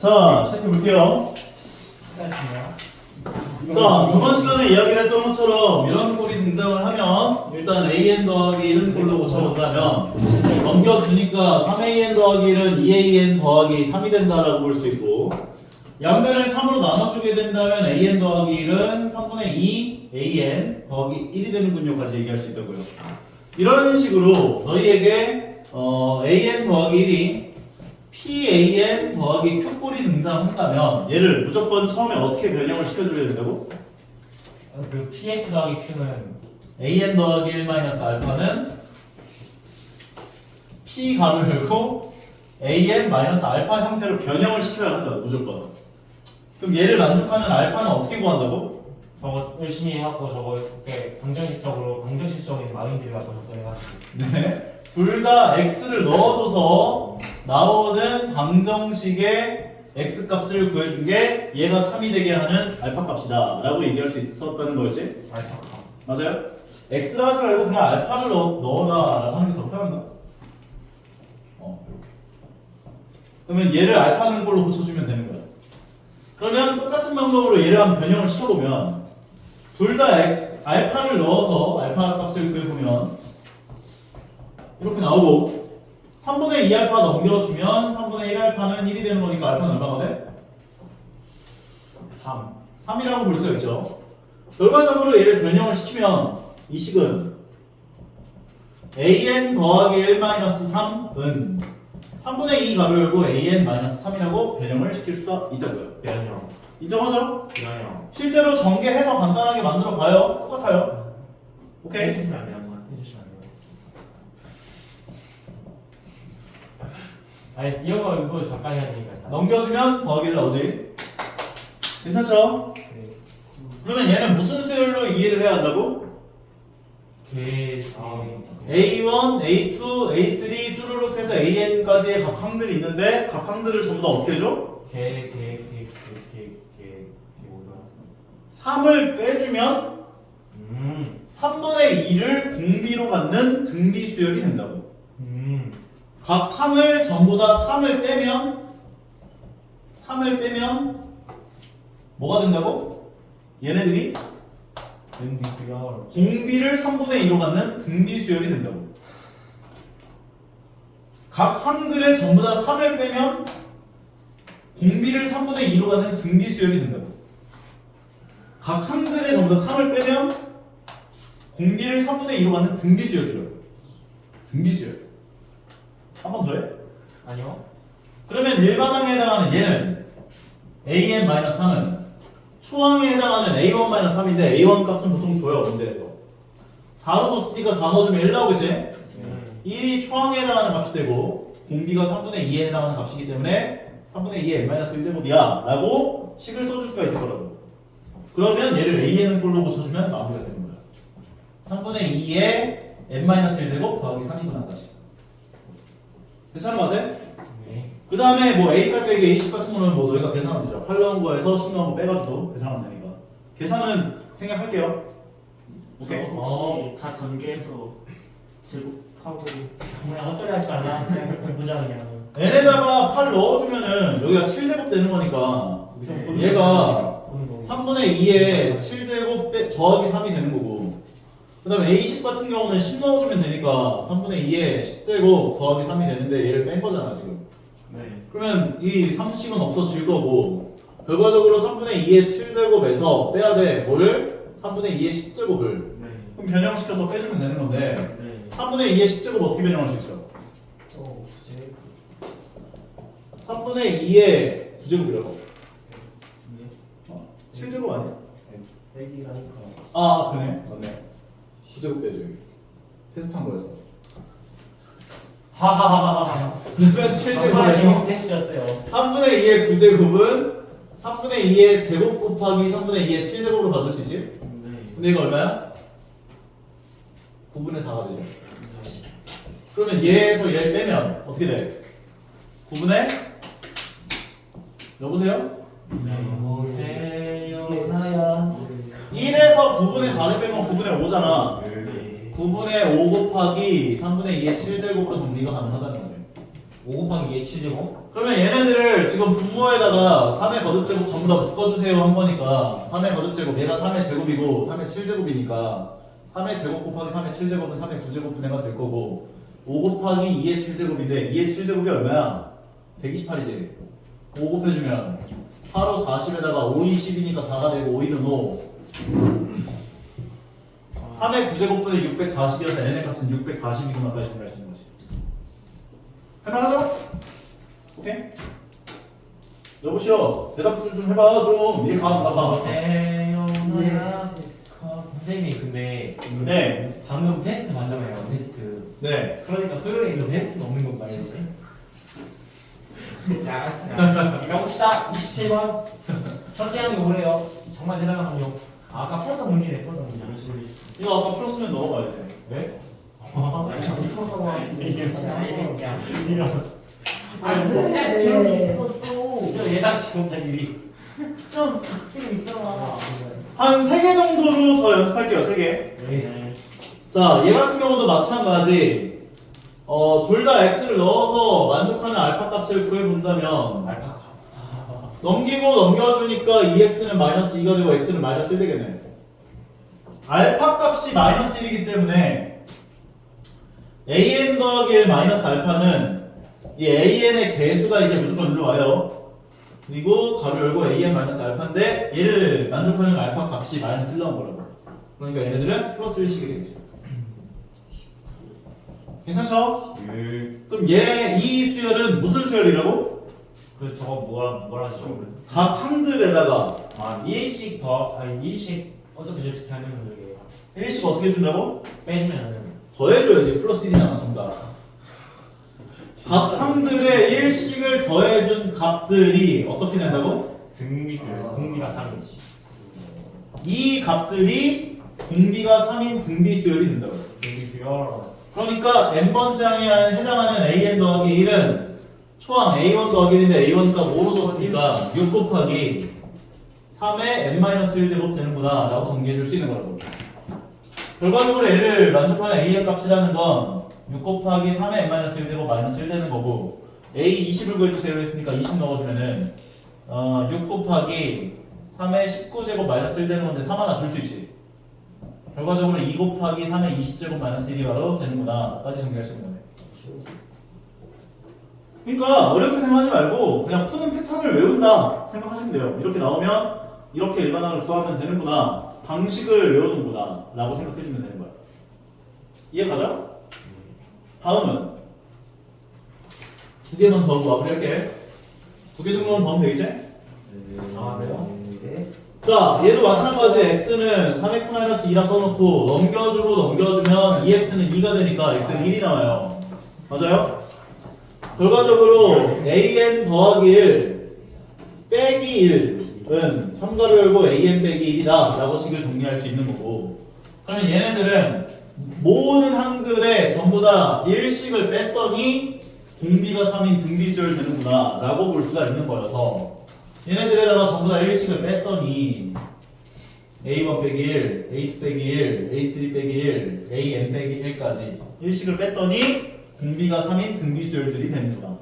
자, 시작해볼게요. 자, 저번 시간에 이야기를 했던 것처럼 이런 꼴이 등장을 하면 일단 an 더하기 1은 꼴로 고쳐본다면 넘겨주니까 3an 더하기 1은 2an 더하기 3이 된다라고 볼 수 있고 양변을 3으로 나눠주게 된다면 an 더하기 1은 3분의 2 an 더하기 1이 되는군요까지 얘기할 수 있다고요. 이런 식으로 너희에게 어, an 더하기 1이 PAN 더하기 Q꼴이 등장한다면 얘를 무조건 처음에 어떻게 변형을 시켜줘야 된다고? 그 PX 더하기 Q는 AN 더하기 1 마이너스 알파는 P 값을 열고 AN 마이너스 알파 형태로 변형을 시켜야 한다 무조건 그럼 얘를 만족하는 알파는 어떻게 구한다고? 저거 열심히 해갖고 저거 이렇게 방정식적으로 방정식적인 마인드를 갖고 접근해가지고 네. 둘 다 x를 넣어줘서 나오는 방정식의 x 값을 구해준 게 얘가 참이 되게 하는 알파 값이다 라고 얘기할 수 있었다는 거지 알파카 맞아요? x를 하지 말고 그냥 알파를 넣, 넣어라 라고 하는 게 더 편한가? 어 이렇게 그러면 얘를 알파는 걸로 고쳐주면 되는 거야 그러면 똑같은 방법으로 얘를 한번 변형을 시켜보면 둘 다 x 알파를 넣어서 알파 값을 구해보면 이렇게 나오고 3분의 2알파 넘겨주면 3분의 1알파는 1이 되는 거니까 알파는 얼마가 돼? 3 3이라고 볼 수 있죠. 결과적으로 얘를 변형을 시키면 이 식은 an 더하기 1 마이너스 3은 3분의 2 값을 열고 an 마이너스 3이라고 변형을 시킬 수가 있다고요. 변형 인정하죠? 변형 실제로 전개해서 간단하게 만들어 봐요. 똑같아요. 오케이. 해주시면 안 돼요 한번 해주시면 안 돼요 아니 이런 거 이거 잠깐 해야 되니까 넘겨주면 더하기를 나오지. 괜찮죠? 네. 그러면 얘는 무슨 수열로 이해를 해야 한다고? 개 아, A1, A2, A3 쭈루룩 해서 AN까지의 각 항들이 있는데 각 항들을 전부 다 어떻게 해줘? 개개 개 개 개 개 뭐더라 3을 빼주면 음 3분의 2를 공비로 갖는 등비 수열이 된다고. 음. 각 항을 전부 다 3을 빼면 3을 빼면 뭐가 된다고? 얘네들이 등비수열 공비를 3분의 2로 갖는 등비 수열이 된다고. 각 항들의 전부 다 3을 빼면 공비를 3분의 2로 갖는 등비 수열이 된다고. 각 항들의 전부 다 3을 빼면 공비를 3분의 2로 갖는 등비 수열이라고. 등비 수열. 한 번더 해. 아니요 그러면 일반항에 해당하는 얘는 an-3은 초항에 해당하는 a1-3인데 a1 값은 보통 줘요 문제에서 4로 뒀으니까 4 넣어주면 1 나오겠지? 음. 1이 초항에 해당하는 값이 되고 공비가 3분의 2에 해당하는 값이기 때문에 3분의 2의 n-1제곱이야 라고 식을 써줄 수가 있을 거라고 그러면 얘를 a는 꼴로 고쳐주면 마무리가 되는 거야 3분의 2의 n-1제곱 더하기 3이분한까지 괜찮은 거 같아? 네 그 다음에 뭐 A8 빼기 A10 같은 거는 뭐 너희가 계산하면 되죠. 8 넣은 거에서 10 넣은 거 빼가지고 계산하면 되니까. 계산은 생략할게요. 오케이. 어, 다 전개해서 제곱하고 그냥 헛소리 하지 말라 그냥 보자 그냥 n에다가 8 넣어주면은 여기가 7제곱 되는 거니까 얘가 보는 거 3분의 2에 7제곱 빼, 더하기 3이 되는 거고 그 다음에 A10 같은 경우는 10 넣어주면 되니까 3분의 2에 10제곱 더하기 3이 되는데 얘를 뺀 거잖아 지금. 네 그러면 이 3식은 없어질 거고 결과적으로 3분의 2의 7제곱에서 빼야 돼 뭐를? 3분의 2의 10제곱을 네. 그럼 변형시켜서 빼주면 되는 건데 네. 3분의 2의 10제곱 어떻게 변형할 수 있어? 어 구제 3분의 2의 9제곱이라고 네. 어? 7제곱 아니야? 빼기라니까 아 그네 맞네 9제곱 빼죠 여기 테스트한 거여서 하하하하하 그러면 정말 7제곱에서 재밌는 테스트였어요 3분의 2의 9제곱은 3분의 2의 제곱 곱하기 3분의 2의 7제곱으로 봐줄 수 있지? 네. 근데 이거 얼마야? 9분의 4가 되죠. 그러면 얘에서 얘 빼면 어떻게 돼? 9분의 여보세요? 여보세요 나야 1에서 9분의 4를 빼면 9분의 5잖아. 네. 9분의 5 곱하기 3분의 2의 7제곱으로 정리가 가능하다는 거지. 5 곱하기 2의 7제곱 그러면 얘네들을 지금 분모에다가 3의 거듭제곱 전부 다 묶어주세요 한 거니까 3의 거듭제곱 얘가 3의 제곱이고 3의 7제곱이니까 3의 제곱 곱하기 3의 7제곱은 3의 9제곱 분해가 될 거고 5 곱하기 2의 7제곱인데 2의 7제곱이 얼마야? 128이지 5 곱해주면 8호 40에다가 5, 20이니까 4가 되고 5, 2는 5 3의 9제곱분의 640이어서 n의 값은 640이구나 까지 정리할 수 있는 거지 할만하죠? 오케이? 여보시오 대답 좀, 좀 해봐 좀 이해 가, 가, 가. 태어나야 선생님 근데 네. 방금 테스트 맞잖아요 테스트 네 그러니까 토요일에 이거 테스트가 없는 건가요? 야, 가봅시다 27번 첫째 항이 오래요 정말 대단한 학력 아까 풀었던 문제네 풀었던 문제 이거 아까 풀었으면 왜? 아니 저도 처음 왔는데 이게 진짜 야 이런 아니 네. 좀 조용히 있어 또. 저 예상치 못한 일이 좀 닥치고 있어라. 한 3개 정도로 더 연습할게요 3개 네. 자, 얘 같은 경우도 마찬가지. 어, 둘 다 x를 넣어서 만족하는 알파 값을 구해본다면 알파카 아, 넘기고 넘겨주니까 2x는 마이너스 2가 되고 x는 마이너스 1 되겠네. 알파 값이 마이너스 1이기 때문에 an 더하기 1 마이너스 알파는 이 an의 개수가 이제 무조건 일로 와요. 그리고 가로 열고 an 마이너스 알파인데 얘를 만족하는 알파 값이 마이너스 1 나온 거라고. 그러니까 얘네들은 플러스 1식이 되겠지. 괜찮죠? 그럼 얘 이 수열은 무슨 수열이라고? 그 저거 뭐라 뭐라 하죠? 각 항들에다가. 아 1씩 더 아니 1씩 어떻게 저렇게 하면 저게 1식 어떻게 준다고? 빼주면 더해줘야지. 플러스 1이잖아 정답 각 항들의 일식을 더해준 값들이 어떻게 된다고? 등비수 공비가 3이지 이 값들이 공비가 3인 등비수열이 된다고 등비수요 그러니까 n번째 항에 해당하는 an 더하기 1은 초항 a1 더하기 1인데 a1 값 5로 줬으니까 6 곱하기 3의 n-1 제곱 되는구나 라고 정리해 줄 수 있는 거라고 결과적으로 얘를 만족하는 a의 값이라는 건 6 곱하기 3의 n-1 제곱 마이너스 1 되는 거고 a 20을 구해주세요 했으니까 20 넣어주면은 어, 6 곱하기 3의 19제곱 마이너스 1 되는 건데 3 하나 줄 수 있지. 결과적으로 2 곱하기 3의 20제곱 마이너스 1이 바로 되는구나. 까지 정리할 수 거네 그러니까 어렵게 생각하지 말고 그냥 푸는 패턴을 외운다 생각하시면 돼요 이렇게 나오면 이렇게 일반항을 구하면 되는구나 방식을 외우는구나 라고 생각해주면 되는 거야 이해 가죠? 다음은 두 개만 더 마무리할게 두 개 정도만 더 하면 되겠지? 아 그래요? 자, 얘도 마찬가지 x는 3x-2라 써놓고 넘겨주고 넘겨주면 2x는 2가 되니까 x는 1이 나와요. 맞아요? 결과적으로 an 더하기 1 빼기 1은 3가로 열고 an 빼기 1이다 라고 식을 정리할 수 있는 거고 그러면 얘네들은 모든 항들에 전부 다 1식을 뺐더니 공비가 3인 등비수열 되는구나 라고 볼 수가 있는 거여서 얘네들에다가 전부 다 1식을 뺐더니 A1 빼기 1, A2 빼기 1, A3 빼기 1, AN 빼기 1까지 1식을 뺐더니 공비가 3인 등비수열들이 되는구나.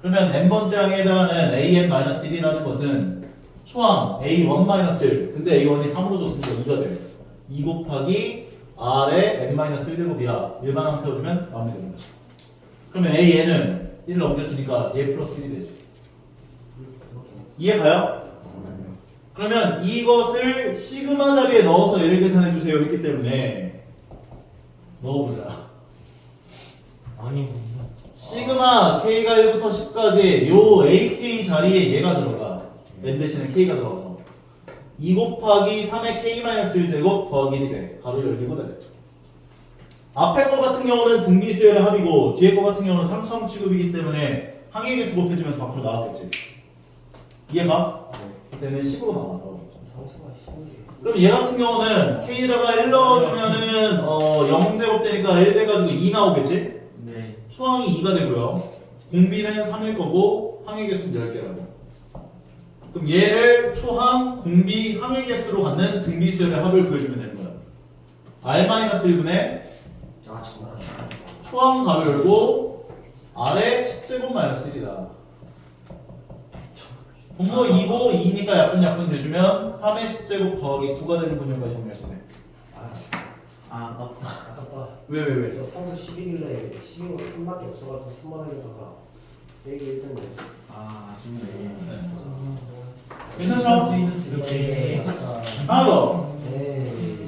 그러면 n번째 항에 해당하는 AN-1이라는 것은 초항 A1-1 근데 A1이 3으로 줬으니까 2가 돼. 2 곱하기 R의 n-1제곱이야. 일반항 세워주면 마무리되는 거지. 그러면 AN은 1을 넘겨주니까 A 플러스 1이 되지. 이해 가요? 그러면 이것을 시그마 자리에 넣어서 얘를 계산해 주세요 했기 때문에 넣어보자. 아니 시그마 k가 1부터 10까지 요 ak 자리에 얘가 들어가. n 대신에 k가 들어가서 2 곱하기 3의 k-1 제곱 더하기 1이 돼. 가로 열리고 돼. 앞에 거 같은 경우는 등비수열의 합이고 뒤에 거 같은 경우는 상수항 취급이기 때문에 항의 개수 곱해주면서 밖으로 나왔겠지. 이해가? 그래서 얘는 10으로 나와. 상수가 신기해. 그럼 얘 같은 경우는 k에다가 1 넣어주면은 어 0제곱 되니까 1 돼가지고 2 나오겠지? 네 초항이 2가 되고요. 공비는 3일 거고 항의 개수는 10개라고. 그럼 얘를 초항, 공비, 항의 개수로 갖는 등비 수열의 합을 구해주면 되는 거야. R-1분의 아 정말. 초항 가로 열고 R의 10제곱 마이너스 1이다. 분모 2고 2니까 약분 약분 돼주면 3의 10제곱 더하기 9가 되는 분열까지 정리할 수 있네. 아 아깝다 아깝다. 왜, 왜, 왜? 저 상수 10이길래 10이고 3밖에 없어가지고 3만 하려다가 빼기 1등이네. 아 아쉽네 괜찮죠? 이렇게 하나 더. 네.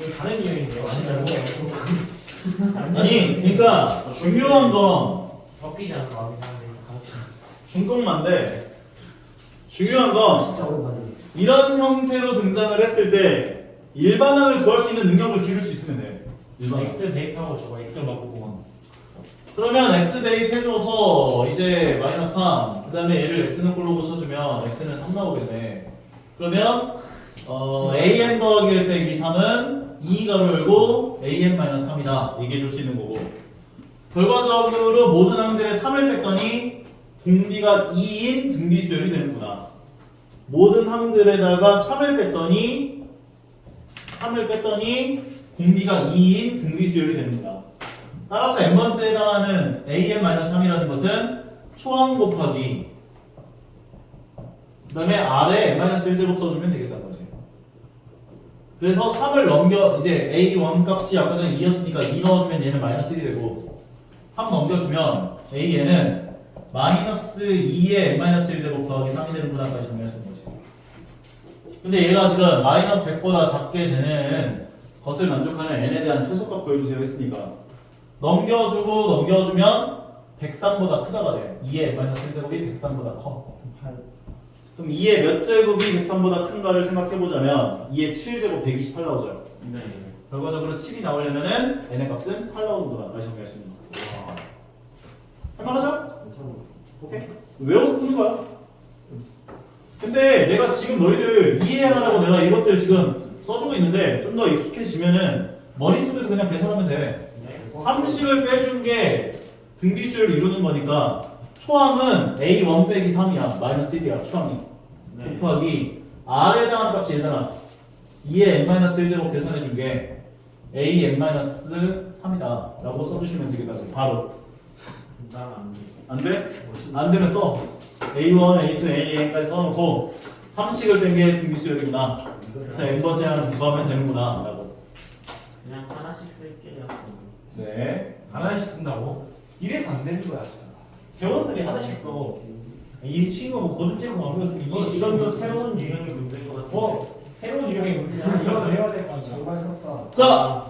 이거 다른. 아니라고. 아니, 그러니까 중요한 건 꺾이지 않고 마음이 사는데 가봅시다. 중công 만데 중요한 건 진짜 오랜만이네. 이런 형태로 등장을 했을 때 일반항을 구할 수 있는 능력을 기를 수 있으면 돼. 일반항. X 대입하고 저거 X를 바꾸고 그러면 x 대입해줘서 이제 마이너스 3, 그 다음에 얘를 x는 꼴로 고쳐주면 x는 3 나오겠네. 그러면 어, an 더하기 1 빼기 3은 2 가로 열고 an 마이너스 3이다. 얘기해줄 수 있는 거고. 결과적으로 모든 항들의 3을 뺐더니 공비가 2인 등비 수열이 되는구나. 모든 항들에다가 3을 뺐더니 3을 뺐더니 공비가 2인 등비 수열이 되는구나. 따라서 n번째에 해당하는 an-3이라는 것은 초항 곱하기 그 다음에 아래 n-1제곱 써주면 되겠다는 거지 그래서 3을 넘겨 이제 a1 값이 아까 전에 2였으니까 2 넣어주면 얘는 마이너스 1이 되고 3 넘겨주면 a는 마이너스 2의 n-1제곱 더하기 3이 되는 구간까지 정리할 수 거지 근데 얘가 지금 마이너스 100보다 작게 되는 것을 만족하는 n에 대한 최소값 구해주세요 했으니까 넘겨주고 넘겨주면 103보다 크다가 돼. 2의 n-1제곱이 103보다 커. 그럼 2의 몇 제곱이 103보다 큰가를 생각해보자면 2의 7제곱 128 나오죠. 네 결과적으로 7이 나오려면은 n의 값은 8 나오는구나. 다시 정리할 수 있는 거. 할만하죠? 오케이. 외워서 푸는 거야. 근데 내가 지금 너희들 이해하라고 내가 이것들 지금 써주고 있는데 좀 더 익숙해지면은 머릿속에서 그냥 계산하면 돼. 네. 30을 빼준 게 등비수열을 이루는 거니까 초항은 A1 빼기 3이야. 마이너스 1이야. 초항이. 네. 곱하기 R에 해당하는 값이 얘잖아. 2의 n-1제곱 계산해 준 게 A n-3이다. 라고 써주시면 되겠다. 바로. 난안 돼. 안 돼? 안 되면 써. A1, A2, AN까지 써놓고 3식을 뺀 게 등비수열이구나. 그래서 n번째 하나 구하면 되는구나. 라고. 그냥 하나씩 쓸게요 네. 하나씩 쓴다고? 이래서 안 되는 거야. 회원들이 하나씩 써. 이 친구 뭐 고등제고 막 이거 이거 이건 또 새로운 유형의 문제인 것 같은데 어 새로운 유형의 문제야. 이거 배워야 될 거 아니야. 정말 섭다. 자,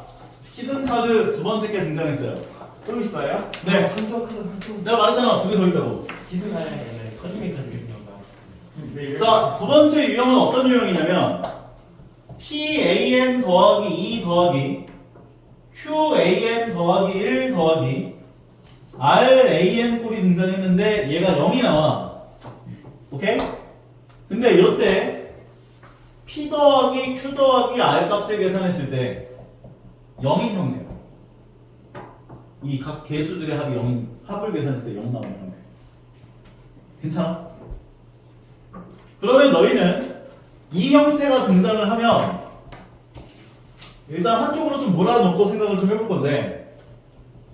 히든 카드 두 번째 게 등장했어요. 또 있어요? 네. 한쪽 카드 한쪽. 내가 말했잖아. 두 개 더 있다고. 기술사에 네, 커지게 커지게 나온다. 자, 두 번째 유형은 어떤 유형이냐면 PAN 더하기 2 더하기 QAN 더하기 1 더하기 RAN 꼴이 등장했는데 얘가 0이 나와. 오케이? 근데 이때 P 더하기 Q 더하기 R 값을 계산했을 때 0인 형태야. 이각 개수들의 합이 0인 합을 계산했을 때 0 나오는 형태. 괜찮아? 그러면 너희는 이 형태가 등장을 하면 일단 한쪽으로 좀 몰아놓고 생각을 좀 해볼 건데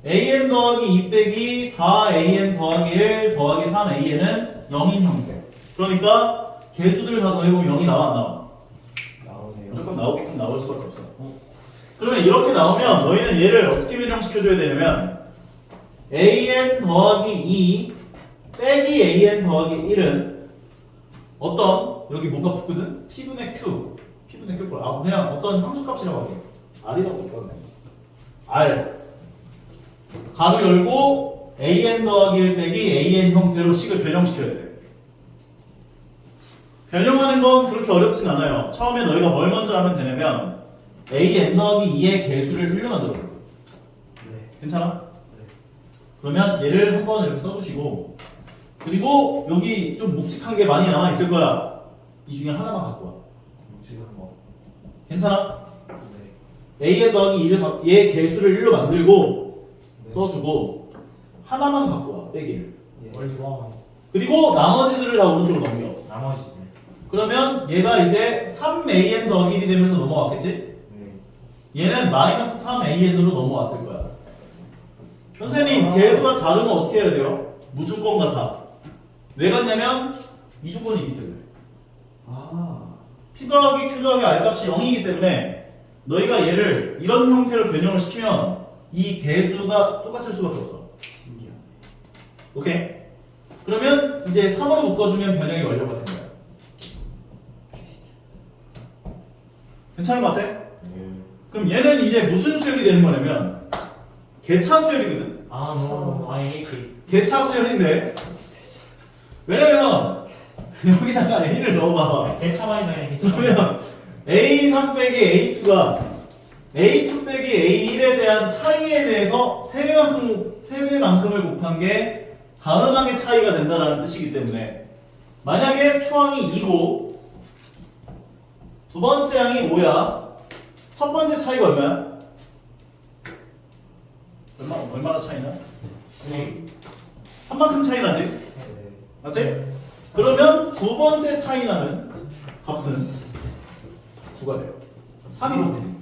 an 더하기 2 빼기 4an 더하기 1 더하기 3an은 0인 형태 그러니까 개수들 다 더해보면 0이 나와 안 나와? 나오네요. 무조건 나오게끔 나올 수밖에 없어 그러면 이렇게 나오면 너희는 얘를 어떻게 변형시켜줘야 되냐면 an 더하기 2 빼기 an 더하기 1은 어떤? 여기 뭔가 붙거든? p분의 q. P분의 q 아 그냥 어떤 상수값이라고 할게 r이라고 줄거네. R. 가로 열고 an 더하기 1 빼기 an 형태로 식을 변형시켜야 돼. 변형하는 건 그렇게 어렵진 않아요. 처음에 너희가 뭘 먼저 하면 되냐면 an 더하기 2의 개수를 1로 만들어 줘 네. 괜찮아? 그러면 얘를 한번 이렇게 써주시고 그리고 여기 좀 묵직한 게 많이 남아 있을 거야. 이 중에 하나만 갖고 와. 지금 뭐 괜찮아? 네. A에 더하기 2를 가- 얘 개수를 1로 만들고 써주고 하나만 갖고 와. 빼기를. 예. 원리 와 그리고 나머지들을 다 오른쪽으로 넘겨. 나머지. 그러면 얘가 이제 3AN 더하기 1이 되면서 넘어왔겠지? 네. 얘는 마이너스 3AN으로 넘어왔을 거야. 선생님 아. 개수가 다르면 어떻게 해야 돼요? 무조건 같아. 왜 같냐면 이 조건이 있기 때문에. 아 P 더하기 Q 더하기 R 값이 0이기 때문에 너희가 얘를 이런 형태로 변형을 시키면 이 개수가 똑같을 수밖에 없어. 신기하네 오케이? 그러면 이제 3으로 묶어주면 변형이 완료가 된 거야. 괜찮은 것 같아? 그럼 얘는 이제 무슨 수열이 되는 거냐면 개차 수열이거든. 아, no. I hate it. 개차 수열인데 왜냐면 여기다가 A를 넣어봐. 개차만이네, 개차. 그러면 A3 빼기 A2가 A2 빼기 A1에 대한 차이에 대해서 세배만큼 세배만큼을 곱한 게 다음 항의 차이가 된다라는 뜻이기 때문에 만약에 초항이 2고 두 번째 항이 5야 첫 번째 차이가 얼마야? 얼마 얼마나 차이나? 네. 3만큼 차이 나지? 네. 맞지? 그러면 두 번째 차이 나는 값은 9가 돼요. 3이 곱해지.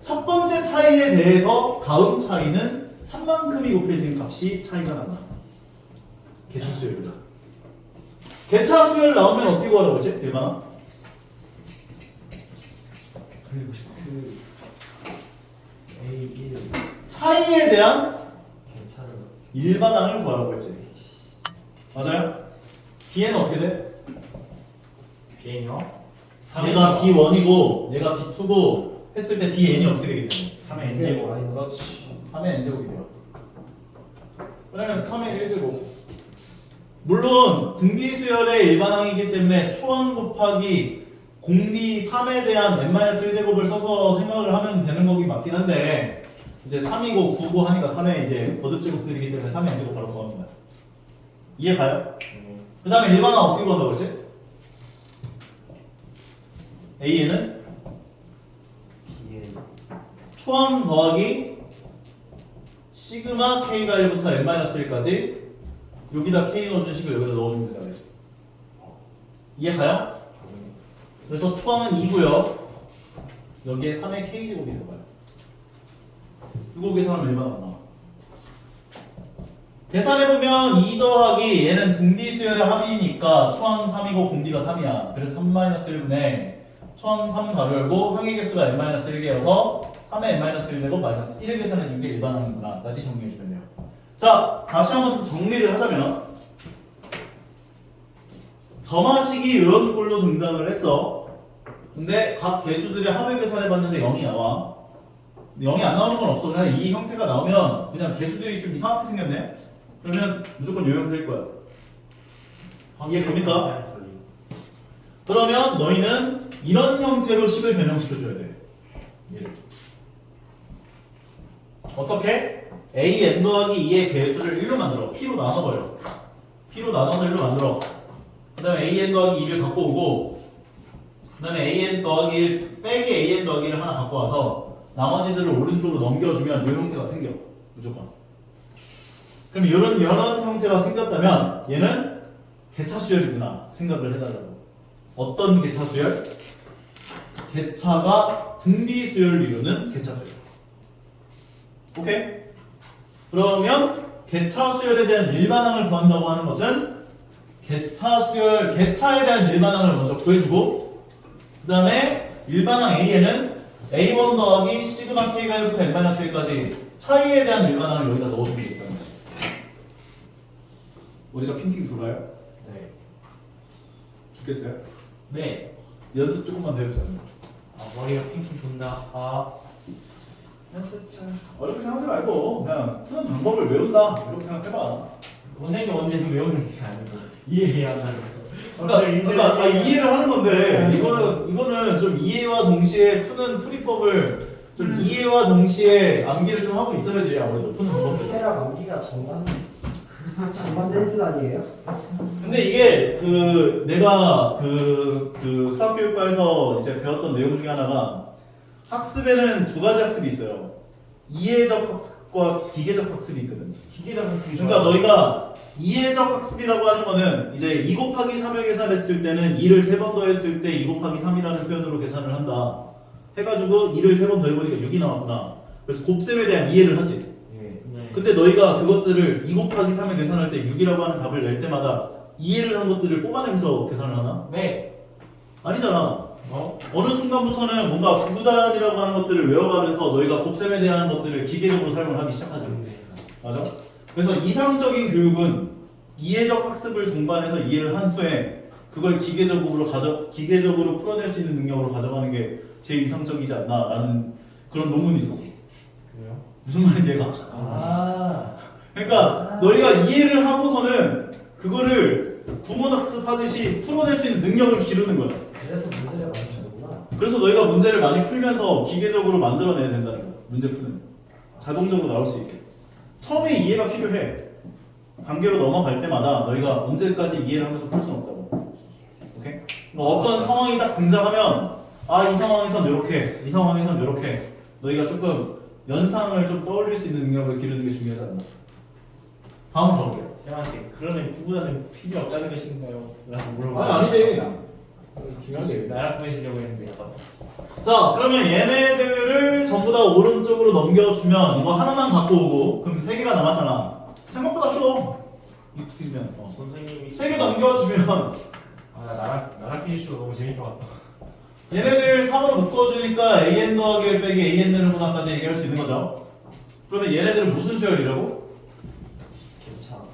첫 번째 차이에 대해서 다음 차이는 3만큼이 곱해진 값이 차이가 난다. 개차 수열이다. 개차 수열 나오면 어떻게 구하라고 했지? 일반화? 그 A1 차이에 대한 일반항을 구하라고 했지. 맞아요? B는 어떻게 돼? 비행이요? 얘가 B1이고 얘가 B2고 했을 때 BN이 어떻게 되겠냐고 3의 이게 n제곱. 마이너스 3의 n제곱이 돼요 그러면 3의 1제곱 물론 등비수열의 일반항이기 때문에 초항 곱하기 공비 3에 대한 n-1제곱을 써서 생각을 하면 되는 거긴 맞긴 한데 이제 3이고 9고 하니까 3의 이제 거듭제곱들이기 때문에 3의 n제곱 바로 구합니다 이해 가요? 그 다음에 일반항 어떻게 구한다고 그랬지? A에는 초항 더하기 시그마 k가 1부터 n-1까지 여기다 k 넣어준 식을 여기다 넣어주면 된다 그랬지 이해 가요? 그래서 초항은 2고요 여기에 3의 k제곱이 들어가요 이거 계산하면 얼마나 나와 계산해보면 2 더하기 얘는 등비 수열의 합이니까 초항 3이고 공비가 3이야. 그래서 3-1분의 초항 3 가로 열고 항의 개수가 n-1개여서 3의 n-1 제곱 마이너스 1을 계산해 준 게 일반항이구나 까지 정리해 주면 돼요. 자 다시 한번 좀 정리를 하자면 점화식이 이런 꼴로 등장을 했어. 근데 각 개수들의 합을 계산해 봤는데 0이 나와. 근데 0이 안 나오는 건 없어. 그냥 이 형태가 나오면 그냥 개수들이 좀 이상하게 생겼네 그러면 무조건 요 형태일 거야 이해 됩니까? 그러면 너희는 이런 형태로 식을 변형시켜줘야 돼. 얘를. 어떻게? a n 더하기 2의 개수를 1로 만들어. p로 나눠버려. p로 나눠서 1로 만들어. 그 다음에 a n 더하기 2를 갖고 오고 그 다음에 a n 더하기 1 빼기 a n 더하기 1을 하나 갖고 와서 나머지들을 오른쪽으로 넘겨주면 이 형태가 생겨. 무조건. 그럼 이런 이런 형태가 생겼다면 얘는 개차 수열이구나 생각을 해달라고. 어떤 개차 수열? 개차가 등비 수열을 이루는 개차 수열. 오케이? 그러면 개차 수열에 대한 일반항을 구한다고 하는 것은 개차 수열, 개차에 대한 일반항을 먼저 구해주고 그 다음에 일반항 A에는 A1 더하기 시그마 K가 1부터 N-1까지 차이에 대한 일반항을 여기다 되겠다 우리가 핑핑 돌아요? 네 죽겠어요? 네. 연습 조금만 더 해보자. 아, 머리가 핑핑 돈다. 아, 어렵게 생각하지 말고 그냥 푸는 방법을 외운다 이렇게 생각해봐. 선생님이 언제든 외우는 게 아니고 이해해야 한다는 거. 그러니까, 그러니까 아, 이해를 하는 건데 이거는 이거는 좀 이해와 동시에 푸는 풀이법을 좀 이해와 동시에 암기를 좀 하고 있어야지 아무래도 푸는 방법들. 테라 감기가 정답 정반대의 뜻 아니에요? 근데 이게 그 내가 그, 그 수학 교육과에서 이제 배웠던 내용 중에 하나가 학습에는 두 가지 학습이 있어요. 이해적 학습과 기계적 학습이 있거든. 기계적인 그러니까 너희가 이해적 학습이라고 하는 거는 이제 2 곱하기 3을 계산했을 때는 2를 세번 더했을 때 2 곱하기 3이라는 표현으로 계산을 한다. 해가지고 2를 세번 더해보니까 6이 나왔구나. 그래서 곱셈에 대한 이해를 하지. 네. 근데 너희가 그것들을 2 곱하기 3을 계산할 때 6이라고 하는 답을 낼 때마다 이해를 한 것들을 뽑아내면서 계산을 하나? 네. 아니잖아. 어? 어느 순간부터는 뭔가 구구단이라고 하는 것들을 외워가면서 너희가 곱셈에 대한 것들을 기계적으로 사용을 하기 시작하죠. 네. 맞아? 그래서 이상적인 교육은 이해적 학습을 동반해서 이해를 한 후에 그걸 기계적으로 가져 기계적으로 풀어낼 수 있는 능력으로 가져가는 게 제일 이상적이지 않나라는 그런 논문이 있었어. 무슨 말인지 얘가? 아 그러니까 너희가 이해를 하고서는 그거를 구몬학습 하듯이 풀어낼 수 있는 능력을 기르는 거야. 그래서 문제를 많이 주는구나. 그래서 너희가 문제를 많이 풀면서 기계적으로 만들어내야 된다는 거야. 문제 푸는. 자동적으로 나올 수 있게. 처음에 이해가 필요해. 단계로 넘어갈 때마다 너희가 언제까지 이해를 하면서 풀 수는 없다고. 오케이? 그러니까 어떤 상황이 딱 등장하면 아 이 상황에선 이렇게, 이 상황에선 이렇게. 너희가 조금 연상을 좀 떠올릴 수 있는 능력을 기르는 게 중요하지 않나. 다음 가볼게요. 쌤한테 그러면 구구단은 필요 없다는 것인가요? 라고 물어봐. 아니 아니지. 중요하지. 나락 보내시려고 했는데 약간. 자, 그러면 얘네들을 전부 다 오른쪽으로 넘겨주면 이거 하나만 갖고 오고 그럼 세 개가 남았잖아. 생각보다 쉬워. 이렇게 주면 어. 선생님이 세 개 넘겨주면 아, 나 나락 나락 퀴즈 쇼 너무 재밌을 것 같다. 얘네들 3으로 묶어주니까 an 더하기 1 빼기 an을 분화까지 얘기할 수 있는 거죠. 그러면 얘네들은 무슨 수열이라고?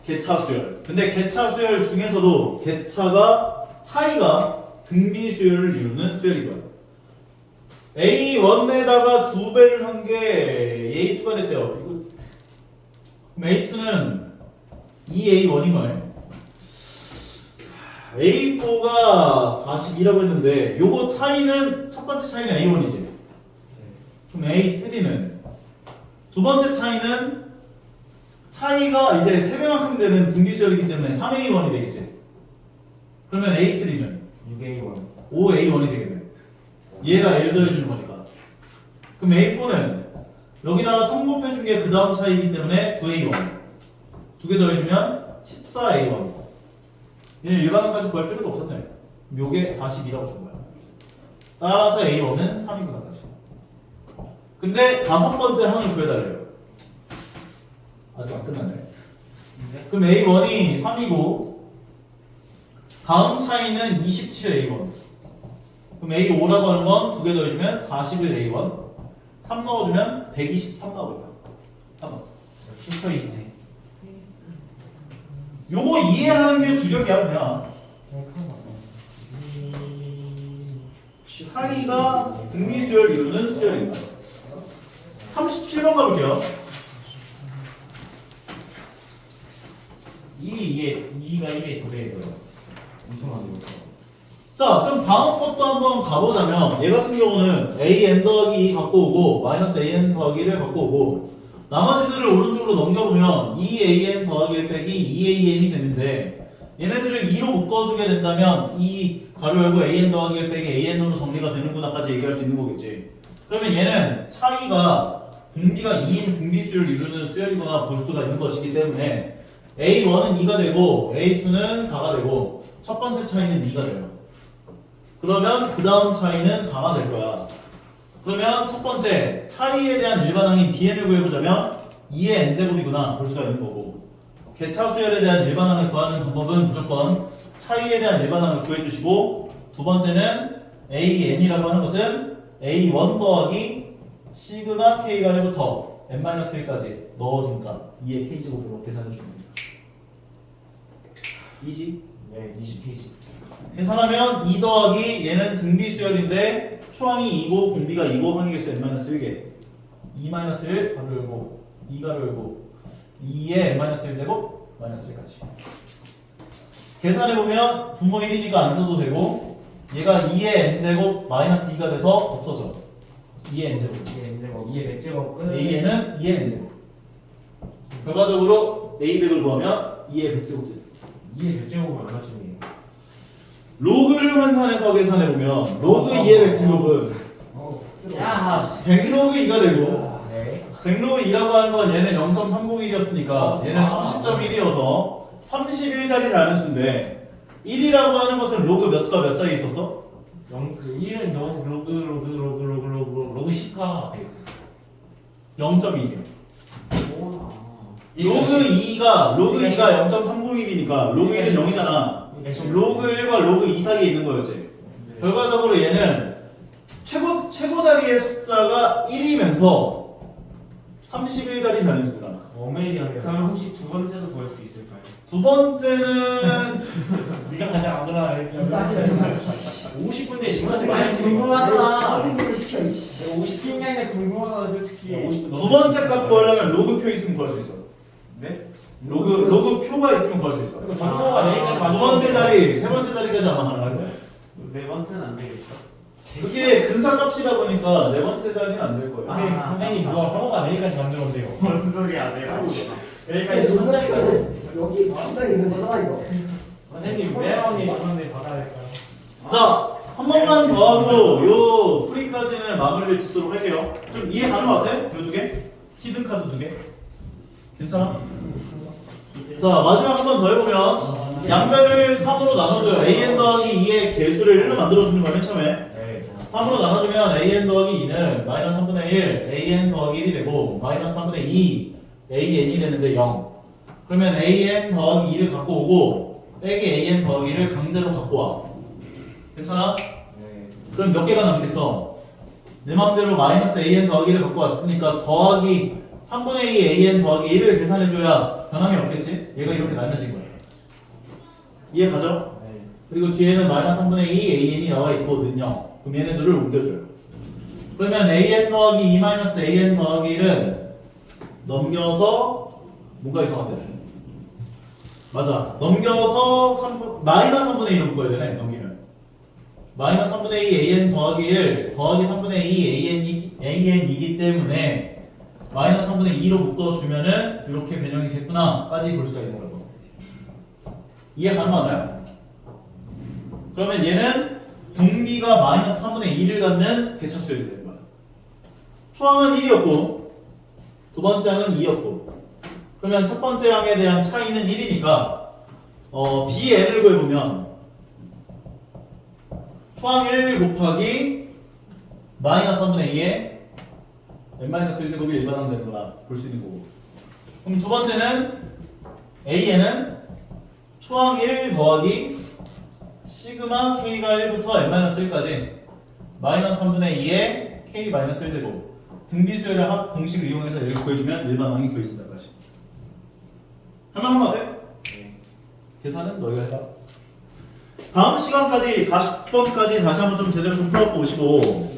개차 수열. 근데 개차 수열 중에서도 개차가 차이가 등비 수열을 이루는 수열인 거예요. A1에다가 두 배를 한 게 A2가 됐대요. 그럼 A2는 2A1인 거예요. A4가 42라고 했는데 요거 차이는 첫 번째 차이는 A1이지. 그럼 A3는 두 번째 차이는 차이가 이제 3배만큼 되는 등비수열이기 때문에 3A1이 되겠지. 그러면 A3는 6A1. 5A1이 되겠네. 얘가 L 더해주는 거니까. 그럼 A4는 여기다가 3 곱해준 게 그 다음 차이기 때문에 9A1. 두 개 더해주면 14A1. 얘는 일반항까지 구할 필요도 없었네. 요게 42라고 준 거야. 따라서 A1은 3이구나까지. 근데 다섯 번째 항을 구해달래요. 아직 안 끝났네. 네? 그럼 A1이 3이고 다음 차이는 27A1 그럼 A5라고 하는 건 두 개 더해주면 41A1 3 넣어주면 123 나오겠다 3 슈퍼이시네. 요거 이해하는 게 주력이야 그냥. 차이가 등비수열 이루는 수열입니다. 37번 가볼게요. 2이 이게 2가 1의 두 배예요. 엄청 많이 거 자, 그럼 다음 것도 한번 가보자면 얘 같은 경우는 an 더하기 2 갖고 오고 마이너스 an 더하기 1을 갖고 오고 나머지들을 오른쪽으로 넘겨보면 2an 더하기 1 빼기 2an이 되는데 얘네들을 2로 묶어주게 된다면 이 가로 열고 an 더하기 1 빼기 an으로 정리가 되는구나까지 얘기할 수 있는 거겠지 그러면 얘는 차이가 공비가 2인 등비수를 이루는 수열이구나 볼 수가 있는 것이기 때문에 a1은 2가 되고 a2는 4가 되고 첫 번째 차이는 2가 돼요 그러면 그 다음 차이는 4가 될 거야. 그러면 첫 번째 차이에 대한 일반항인 bn을 구해보자면 2의 n제곱이구나 볼 수가 있는 거고 개차 수열에 대한 일반항을 구하는 방법은 무조건 차이에 대한 일반항을 구해주시고 두 번째는 an이라고 하는 것은 a1 더하기 시그마 k가 1부터 n-1까지 넣어주니까 2의 k제곱으로 계산해 줍니다. 이지? 네, 20페이지. 계산하면 2 더하기 얘는 등비 수열인데 초항이 2고 공비가 2고 항의 개수 n-1 개 2 1 가로 열고 2 가로 열고 2의 n-1 제곱 마이너스 1까지. 계산해보면 분모 1이니까 안 써도 되고 얘가 2의 n제곱 마이너스 2가 돼서 없어져. 2의 n제곱. 이게 이제 뭐 2의 맥제곱 끊는 a는 2의 n제곱. 결과적으로 a100을 구하면 2의 100제곱 되죠 2의 맥제곱은 얼마쯤이에요? 로그를 환산해서 계산해 보면 로그 2의 100제곱은 어, 푹 야! 100로그 2가 되고 네. 100로그 2라고 하는 건 얘는 0.301이었으니까 얘는 아. 30.1이어서 31자리 자연수인데 1이라고 하는 것은 로그 몇과 몇 사이에 있었어? 0, 그 1은 로그 로그 로그 로그 로그 로그 로그 10가 돼요. 0.1이요 로그 2가 로그 2가 0.301이니까 로그 1은 0이잖아. 로그 1과 로그 2 사이에 있는 거였지. 결과적으로 얘는 최고 최고 자리의 숫자가 1이면서 31자리 자리수구나. 어메이징하네요. 그러면 혹시 두 번째도 구할 수 있을까요? 두 번째는 네가 가장 안 그러나 50분대 중간에 많이 내 궁금하잖아. 선생님을 시켜 이씨 50분이 아니라 궁금하다 솔직히. 50분 두 번째 값 구하려면 로그 표 있으면 구할 수 있어. 네? 로그 로그 표가 있으면 구할 수 있어. 그리고 정보가 내일까지 두 번째 자리, 세 번째 자리까지 아마 가능할 거야. 네 번째는 안 되겠죠? 그게 근사값이다 보니까 네 번째 자리는 안 될 거예요. 선생님, 아. 선생님 그거 성호가 내일까지 만들었대요. 뭔 소리 안 해요? 아니 내일까지 근데 천장까지. 녹음표는 여기 천장에 있는 거잖아 이거 선생님 매형이 저런데 받아야 될까요? 자, 한 번만 더 하고 요 프리까지는 마무리를 짓도록 할게요. 좀 이해 가는 것 같아? 요두 개? 히든 카드 두 개? 괜찮아? 자, 마지막 한 번 더 해보면 양변을 3으로 나눠줘요. an 더하기 2의 개수를 1로 만들어주는 거야, 맨 처음에. 네. 3으로 나눠주면 an 더하기 2는 마이너스 3분의 1, an 더하기 1이 되고 마이너스 3분의 2, an이 되는데 0. 그러면 an 더하기 2를 갖고 오고 빼기 an 더하기 1을 강제로 갖고 와. 괜찮아? 네. 그럼 몇 개가 남겠어? 내 맘대로 마이너스 an 더하기를 갖고 왔으니까 더하기 3분의 2 an 더하기 1을 계산해줘야 변함이 없겠지? 얘가 이렇게 나눠진 거야. 이해 가죠? 네. 그리고 뒤에는 마이너스 3분의 2 an이 나와 0. 그럼 얘네들을 옮겨줘요. 그러면 an 더하기 2 마이너스 an 더하기 1은 넘겨서 뭔가 이상한데? 맞아. 넘겨서 3, 마이너스 3분의 1을 묶어야 되네. 넘기면. 마이너스 3분의 2 an 더하기 1 더하기 3분의 2 an이, an이기 때문에 마이너스 3분의 2로 묶어주면은 이렇게 변형이 됐구나까지 볼 수가 있는 거예요. 이해 가능하나요? 그러면 얘는 동비가 마이너스 3분의 2를 갖는 개차수열이 되는 거야. 초항은 1이었고 두 번째 항은 2였고 그러면 첫 번째 항에 대한 차이는 1이니까 어, bn을 구해보면 초항 1 곱하기 마이너스 3분의 2에 n-1제곱이 일반항 되는 거라 볼 수 있는 거고. 그럼 두 번째는 an은 초항 1 더하기 시그마 k가 1부터 n-1까지 마이너스 3분의 2에 k-1제곱 등비수열의 합 공식을 이용해서 얘를 구해주면 일반항이 구해진다까지 할만한 거 같아? 계산은 너희가 해봐. 다음 시간까지 40번까지 다시 한번 좀 제대로 좀 풀어보고 오시고